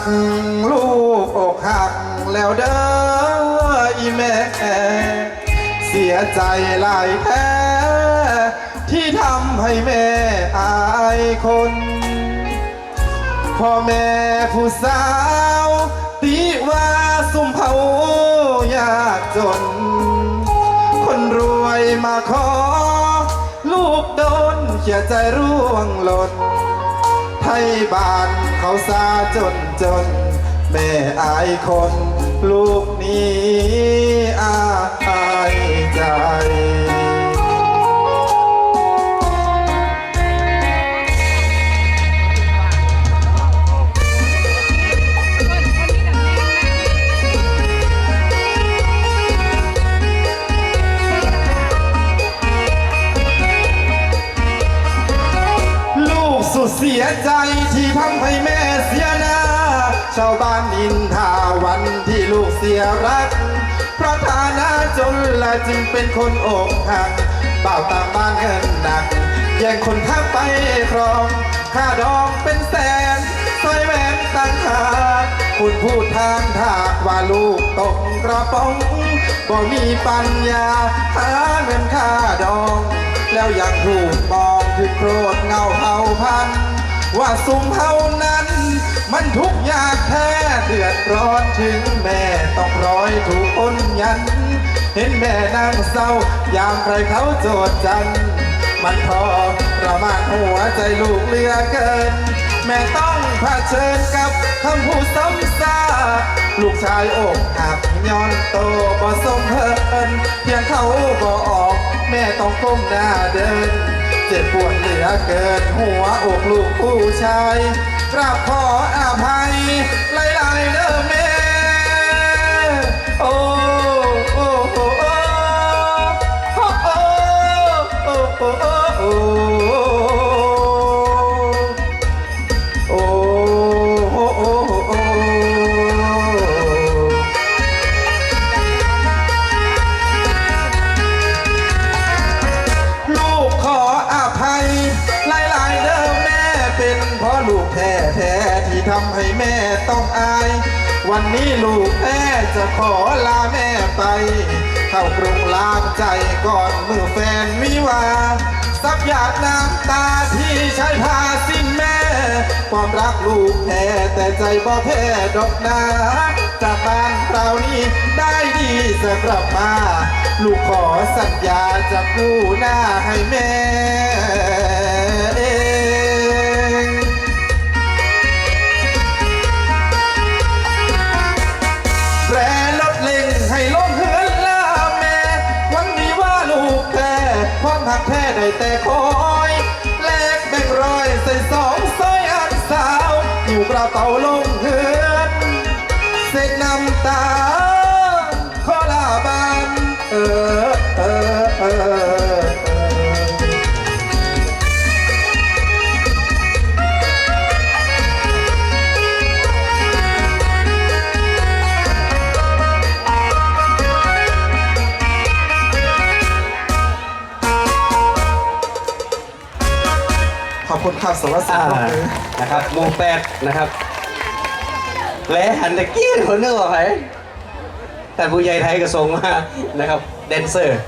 กลูกอกหักแล้วเด้ออีแม่ เสียใจหลายแพ้ที่ทำให้แม่อายคนพ่อแม่ผู้สาวตีว่าสุมเผายากจน คนรวยมาขอ ลูกโดนเขียใจร่วงหล่น ยบ้านเขาซาจนจน แม่อายคน ลูกนี้อายใจ เสียใจที่ทำให้แม่เสียหน้า ชาวบ้านอินทาวันที่ลูกเสียรัก เพราะฐานะจนและจึงเป็นคนอกหักเป่าตามบ้านเงินหนักแย่งคนข้าไปครอง ค่าดองเป็นแสนสอยแหวนตั้งหากคุณพูดทางถากว่าลูกตกกระป๋องบ่มีปัญญาหาเงินค่าดอง แล้วยังถูกมองคือโครธเงาเผาพัน ว่าสุมเฮานั้น มันทุกยากแท้เดือดร้อนถึงแม่ต้องร้อยถูกอ้นยัน เห็นแม่นั่งเศร้ายามใครเขาโจดจัน มันพอประมาณหัวใจลูกเลือเกิน แม่ต้องเผชิญกับคำพูดซ้ำซาลูกชายอกหักย้อนโตบ่สมเพลินเพียงเขาบ่ออก แม่ต้องก้มหน้าเดิน เจ็บปวดเหลือเกินหัวอกลูกผู้ชายกราบขออภัยหลายๆเด้อแม่ เพราะลูกแท้แท้ที่ทำให้แม่ต้องอาย วันนี้ลูกแม่จะขอลาแม่ไป เข้ากรุงล้างใจก่อนเมื่อแฟนวิวาสักหยาดน้ำตาที่ใช้พาสิ้นแม่ ความรักลูกแพ้แต่ใจบ่แพ้ดอกนาจากบ้านเรานี้ได้ดีจะกลับมา ลูกขอสัญญาจะกู้หน้าให้แม่ แต่คอยแลกแบ่งร้อยใส่สองสร้อยอันสาวอยู่กระเป๋าล ครับสวัสดีอ่าครับนะครับหมูแปดนะครับ และหันตะกี้คนนึกว่าใครแต่ผู้ใหญ่ไทยก็ส่งมานะครับแดนเซอร์